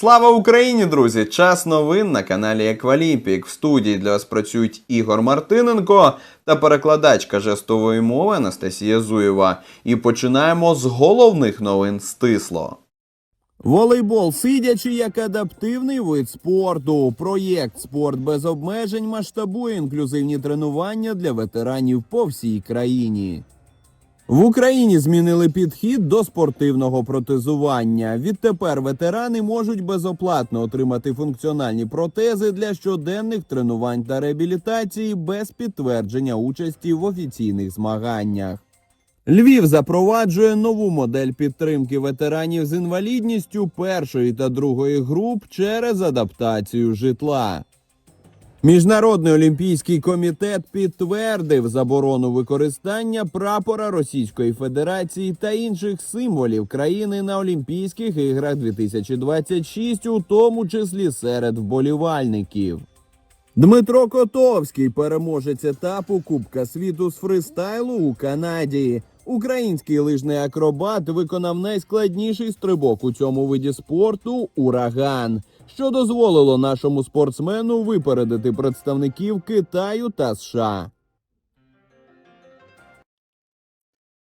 Слава Україні, друзі! Час новин на каналі Еквалімпік. В студії для вас працюють Ігор Мартиненко та перекладачка жестової мови Анастасія Зуєва. І починаємо з головних новин стисло. Волейбол сидячи як адаптивний вид спорту. Проєкт Спорт без обмежень масштабує інклюзивні тренування для ветеранів по всій країні. В Україні змінили підхід до спортивного протезування. Відтепер ветерани можуть безоплатно отримати функціональні протези для щоденних тренувань та реабілітації без підтвердження участі в офіційних змаганнях. Львів запроваджує нову модель підтримки ветеранів з інвалідністю першої та другої груп через адаптацію житла. Міжнародний олімпійський комітет підтвердив заборону використання прапора Російської Федерації та інших символів країни на Олімпійських іграх 2026, у тому числі серед вболівальників. Дмитро Котовський, переможець етапу Кубка світу з фристайлу у Канаді. Український лижний акробат виконав найскладніший стрибок у цьому виді спорту ураган, що дозволило нашому спортсмену випередити представників Китаю та США.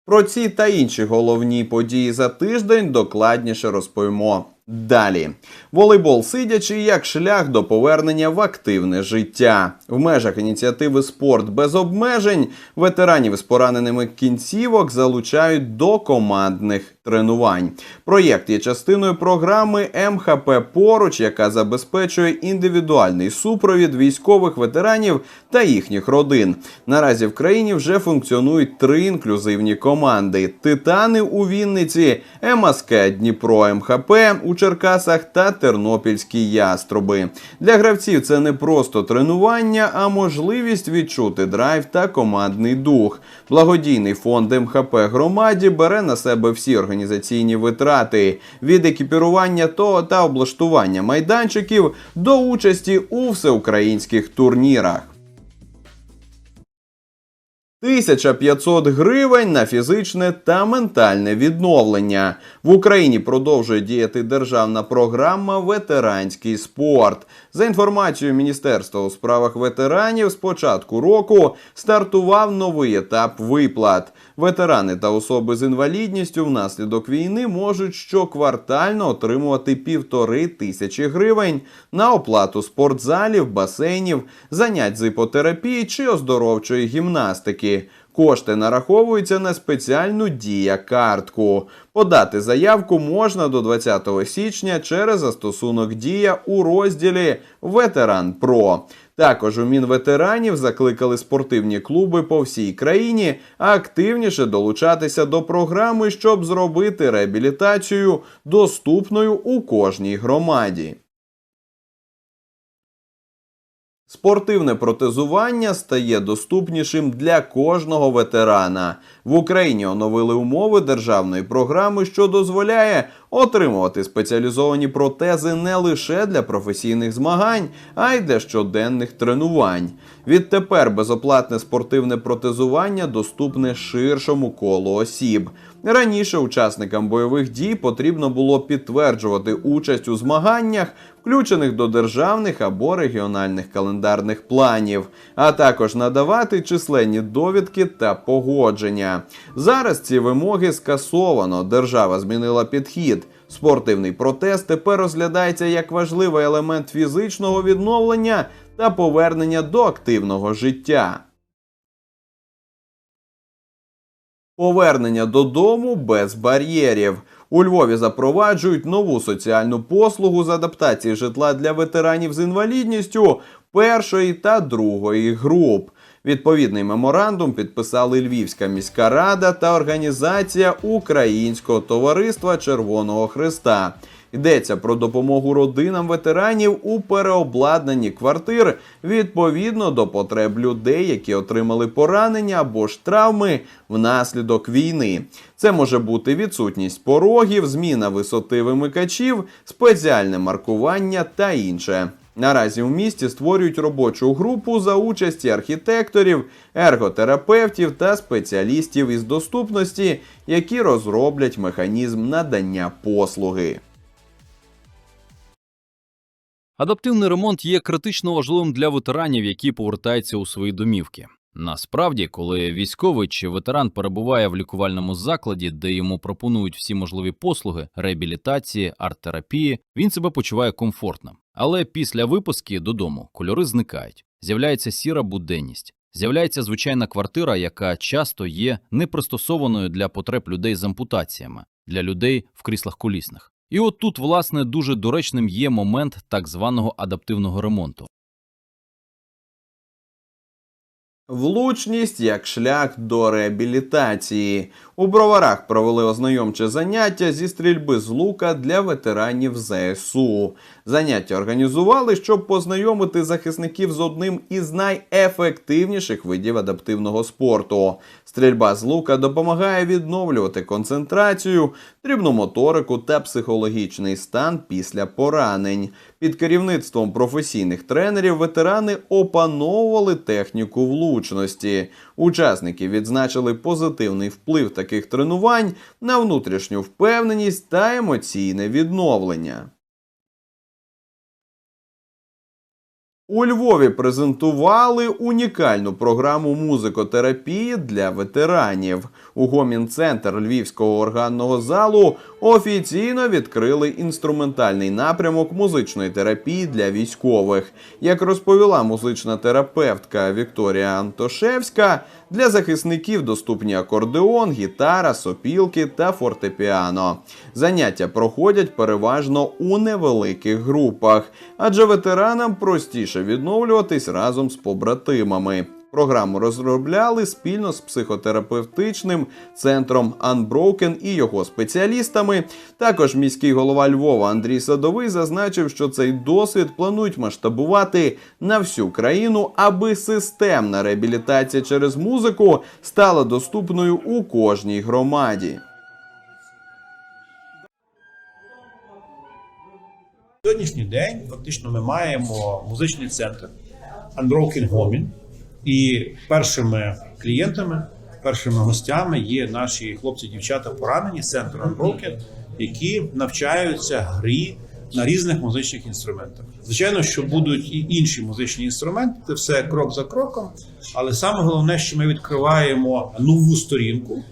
Про ці та інші головні події за тиждень докладніше розповімо. Далі волейбол сидячи як шлях до повернення в активне життя в межах ініціативи Спорт без обмежень ветеранів із пораненими кінцівок залучають до командних тренувань. Проєкт є частиною програми МХП Поруч, яка забезпечує індивідуальний супровід військових ветеранів та їхніх родин. Наразі в країні вже функціонують три інклюзивні команди: Титани у Вінниці, МСК Дніпро МХП у Черкасах та Тернопільські яструби. Для гравців це не просто тренування, а можливість відчути драйв та командний дух. Благодійний фонд МХП громаді бере на себе всі організаційні витрати від екіпірування того та облаштування майданчиків до участі у всеукраїнських турнірах. 1500 гривень на фізичне та ментальне відновлення. В Україні продовжує діяти державна програма Ветеранський спорт. За інформацією Міністерства у справах ветеранів, з початку року стартував новий етап виплат. Ветерани та особи з інвалідністю внаслідок війни можуть щоквартально отримувати півтори тисячі гривень на оплату спортзалів, басейнів, занять з іпотерапії чи оздоровчої гімнастики. Кошти нараховуються на спеціальну дія картку. Подати заявку можна до 20 січня через застосунок Дія у розділі Ветеран Про. Також у Мінветеранів закликали спортивні клуби по всій країні активніше долучатися до програми, щоб зробити реабілітацію доступною у кожній громаді. Спортивне протезування стає доступнішим для кожного ветерана. В Україні оновили умови державної програми, що дозволяє отримувати спеціалізовані протези не лише для професійних змагань, а й для щоденних тренувань. Відтепер безоплатне спортивне протезування доступне ширшому колу осіб. Раніше учасникам бойових дій потрібно було підтверджувати участь у змаганнях, включених до державних або регіональних календарних планів, а також надавати численні довідки та погодження. Зараз ці вимоги скасовано. Держава змінила підхід. Спортивний протез тепер розглядається як важливий елемент фізичного відновлення та повернення до активного життя. Повернення додому без бар'єрів. У Львові запроваджують нову соціальну послугу з адаптації житла для ветеранів з інвалідністю першої та другої груп. Відповідний меморандум підписали Львівська міська рада та організація Українського товариства Червоного Христа. Йдеться про допомогу родинам ветеранів у переобладнанні квартир відповідно до потреб людей, які отримали поранення або ж травми внаслідок війни. Це може бути відсутність порогів, зміна висоти вимикачів, спеціальне маркування та інше. Наразі в місті створюють робочу групу за участі архітекторів, ерготерапевтів та спеціалістів із доступності, які розроблять механізм надання послуги. Адаптивний ремонт є критично важливим для ветеранів, які повертаються у свої домівки. Насправді, коли військовий чи ветеран перебуває в лікувальному закладі, де йому пропонують всі можливі послуги реабілітації, арт-терапії, він себе почуває комфортно. Але після виписки додому кольори зникають, з'являється сіра буденність, з'являється звичайна квартира, яка часто є непристосованою для потреб людей з ампутаціями, для людей в кріслах колісних. І от тут, власне, дуже доречним є момент так званого адаптивного ремонту. Влучність як шлях до реабілітації. У броварах провели ознайомче заняття зі стрільби з лука для ветеранів ЗСУ. Заняття організували, щоб познайомити захисників з одним із найефективніших видів адаптивного спорту. Стрільба з лука допомагає відновлювати концентрацію, дрібну моторику та психологічний стан після поранень. Під керівництвом професійних тренерів ветерани опановували техніку влучності. Учасники відзначили позитивний вплив таких тренувань на внутрішню впевненість та емоційне відновлення. У Львові презентували унікальну програму музикотерапії для ветеранів. У гомін-центр Львівського органного залу офіційно відкрили інструментальний напрямок музичної терапії для військових. Як розповіла музична терапевтка Вікторія Антошевська, для захисників доступні акордеон, гітара, сопілки та фортепіано. Заняття проходять переважно у невеликих групах, адже ветеранам простіше відновлюватись разом з побратимами. Програму розробляли спільно з психотерапевтичним центром Unbroken і його спеціалістами. Також міський голова Львова Андрій Садовий зазначив, що цей досвід планують масштабувати на всю країну, аби системна реабілітація через музику стала доступною у кожній громаді. Сьогоднішній день фактично ми маємо музичний центр Unbroken Homing, і першими клієнтами, першими гостями є наші хлопці-дівчата поранені з центру Unbroken, які навчаються грі на різних музичних інструментах. Звичайно, що будуть і інші музичні інструменти, це все крок за кроком. Але саме головне, що ми відкриваємо нову сторінку е,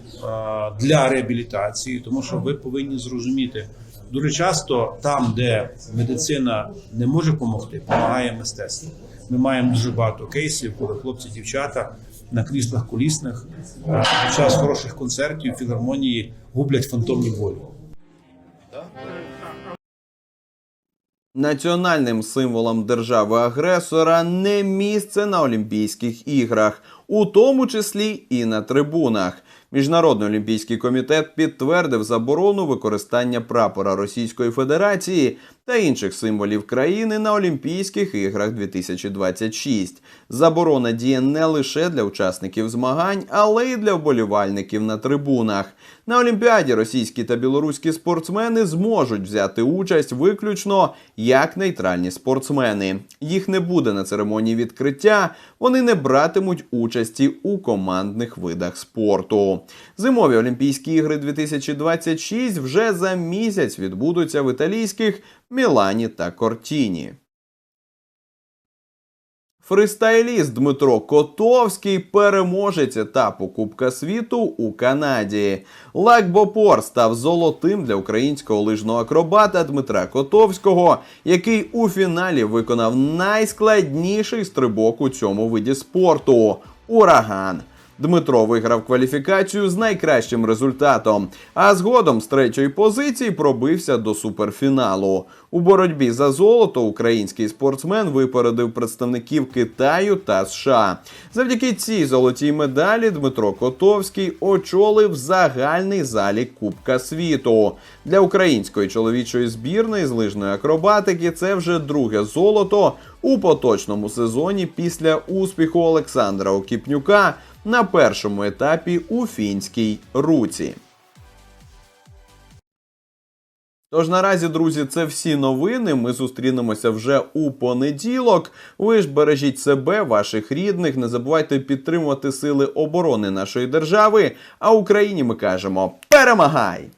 для реабілітації, тому що ви повинні зрозуміти. Дуже часто там, де медицина не може допомогти, допомагає мистецтво. Ми маємо дуже багато кейсів, коли хлопці, дівчата на кріслах колісних е, під час хороших концертів філармонії гублять фантомні болі. Національним символом держави-агресора не місце на Олімпійських іграх, у тому числі і на трибунах. Міжнародний олімпійський комітет підтвердив заборону використання прапора Російської Федерації та інших символів країни на Олімпійських іграх 2026. Заборона діє не лише для учасників змагань, але й для вболівальників на трибунах. На Олімпіаді російські та білоруські спортсмени зможуть взяти участь виключно як нейтральні спортсмени. Їх не буде на церемонії відкриття, вони не братимуть участі у командних видах спорту. Зимові Олімпійські ігри 2026 вже за місяць відбудуться в італійських Мілані та Кортіні. Фристайліст Дмитро Котовський переможець етапу Кубка світу у Канаді. Лакбопор став золотим для українського лижного акробата Дмитра Котовського, який у фіналі виконав найскладніший стрибок у цьому виді спорту ураган. Дмитро виграв кваліфікацію з найкращим результатом, а згодом з третьої позиції пробився до суперфіналу. У боротьбі за золото український спортсмен випередив представників Китаю та США. Завдяки цій золотій медалі Дмитро Котовський очолив загальний залік Кубка світу. Для української чоловічої збірної з лижної акробатики це вже друге золото у поточному сезоні після успіху Олександра Окіпнюка на першому етапі у фінській руці. Тож наразі, друзі, це всі новини. Ми зустрінемося вже у понеділок. Ви ж бережіть себе, ваших рідних. Не забувайте підтримувати сили оборони нашої держави. А Україні ми кажемо: перемагай!